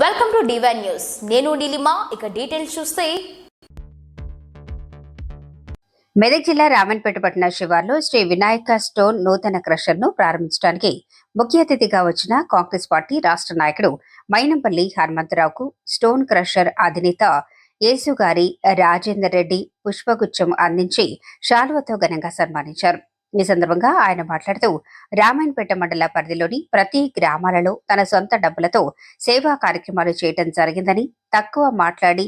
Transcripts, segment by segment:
Welcome to divine news నేను నీలిమా ఇక details చూస్తే. మెదక్ జిల్లా రామన్పేట పట్టణ శివార్లో శ్రీ వినాయక స్టోన్ నూతన క్రషర్ను ప్రారంభించడానికి ముఖ్య అతిథిగా వచ్చిన కాంగ్రెస్ పార్టీ రాష్ట్ర నాయకుడు మైనంపల్లి హనుమంతరావుకు స్టోన్ క్రషర్ అధినేత యేసుగారి రాజేందర్ రెడ్డి పుష్పగుచ్చం అందించి శాలువతో ఘనంగా సన్మానించారు. ఈ సందర్భంగా ఆయన మాట్లాడుతూ రామాయణపేట మండల పరిధిలోని ప్రతి గ్రామాలలో తన సొంత డబ్బులతో సేవా కార్యక్రమాలు చేయటం జరిగిందని తక్కువ మాట్లాడి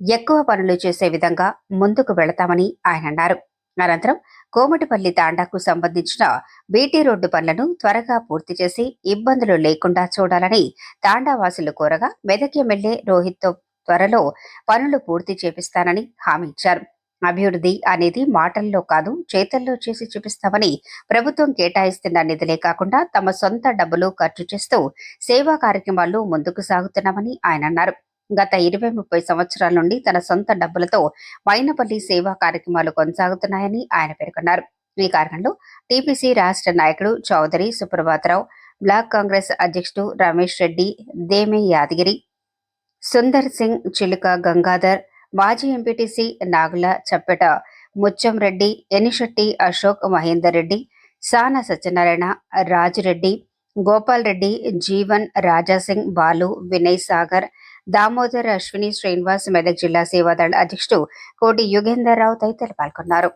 ఎక్కువ పనులు చేసే విధంగా ముందుకు వెళతామని ఆయన అన్నారు. అనంతరం కోమటిపల్లి తాండాకు సంబంధించిన బీటీ రోడ్డు పనులను త్వరగా పూర్తి చేసి ఇబ్బందులు లేకుండా చూడాలని తాండావాసులు కోరగా మెదక్ ఎమ్మెల్యే రోహిత్తో త్వరలో పనులు పూర్తి చేపిస్తానని హామీ ఇచ్చారు. అభివృద్ధి అనేది మాటల్లో కాదు చేతల్లో చేసి చూపిస్తామని ప్రభుత్వం కేటాయిస్తున్న నిధులే కాకుండా తమ సొంత డబ్బులు ఖర్చు చేస్తూ సేవా కార్యక్రమాల్లో ముందుకు సాగుతున్నామని ఆయన అన్నారు. గత ఇరవై ముప్పై సంవత్సరాల నుండి తన సొంత డబ్బులతో మైనపల్లి సేవా కార్యక్రమాలు కొనసాగుతున్నాయని ఆయన పేర్కొన్నారు. ఈ కారణంలో టీపీసీ రాష్ట్ర నాయకుడు చౌదరి సుప్రభాతరావు బ్లాక్ కాంగ్రెస్ అధ్యక్షుడు రమేష్ రెడ్డి దేమే యాదగిరి సుందర్ సింగ్ చిలుక గంగాధర్ మాజీ ఎంపీటీసీ నాగుల చప్పెట ముచ్చం రెడ్డి ఎనిశెట్టి అశోక్ మహేందర్ రెడ్డి సాన సత్యనారాయణ రాజురెడ్డి గోపాల్ రెడ్డి జీవన్ రాజాసింగ్ బాలు వినయ్ సాగర్ దామోదర్ అశ్విని శ్రీనివాస్ మెదక్ జిల్లా సేవాదళ అధ్యక్షుడు కోటి యుగేందర్ రావు తదితరులు పాల్గొన్నారు.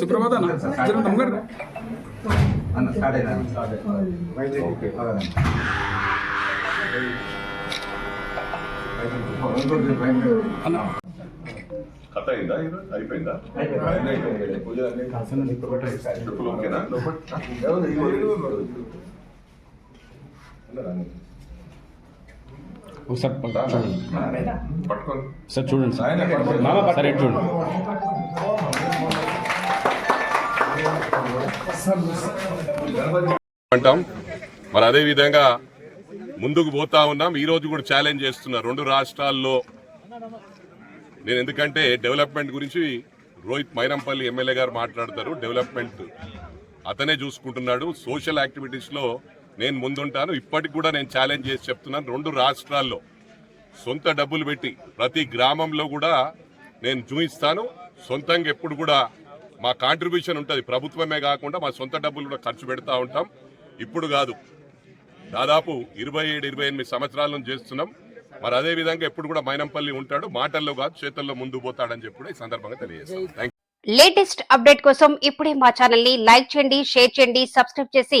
సుప్రభాత? జర నమ్మగారు అన్న కథ అయిందా ఇది? అయిపోయిందా? అయిపోయింది. అన్నీ ఓకేనా? ఒకసారి చూడండి. సార్ చూడండి సార్. చూడండి. అంటాం. మరి అదే విధంగా ముందుకు పోతా ఉన్నాం. ఈ రోజు కూడా ఛాలెంజ్ చేస్తున్నా రెండు రాష్ట్రాల్లో నేను ఎందుకంటే డెవలప్మెంట్ గురించి రోహిత్ మైనంపల్లి ఎమ్మెల్యే గారు మాట్లాడతారు. డెవలప్మెంట్ అతనే చూసుకుంటున్నాడు. సోషల్ యాక్టివిటీస్లో నేను ముందుంటాను. ఇప్పటికి కూడా నేను ఛాలెంజ్ చేసి చెప్తున్నాను. రెండు రాష్ట్రాల్లో సొంత డబ్బులు పెట్టి ప్రతి గ్రామంలో కూడా నేను చూపిస్తాను. సొంతంగా ఎప్పుడు కూడా మా కాంట్రిబ్యూషన్ ఉంటుంది. ప్రభుత్వమే కాకుండా మా సొంత డబ్బులు కూడా ఖర్చు పెడతా ఉంటాం. ఇప్పుడు కాదు. దాదాపు ఇరవై ఏడు ఇరవై ఎనిమిది సంవత్సరాల నుంచి చేస్తున్నాం. మరి అదే విధంగా ఎప్పుడు కూడా మైనంపల్లి ఉంటాడు. మాటల్లో కాదు చేతల్లో ముందు పోతాడని చెప్పి కూడా ఈ సందర్భంగా తెలియజేస్తాం. లేటెస్ట్ అప్డేట్ కోసం ఇప్పుడే మా ఛానల్ని లైక్ చేయండి షేర్ చేయండి సబ్స్క్రైబ్ చేసి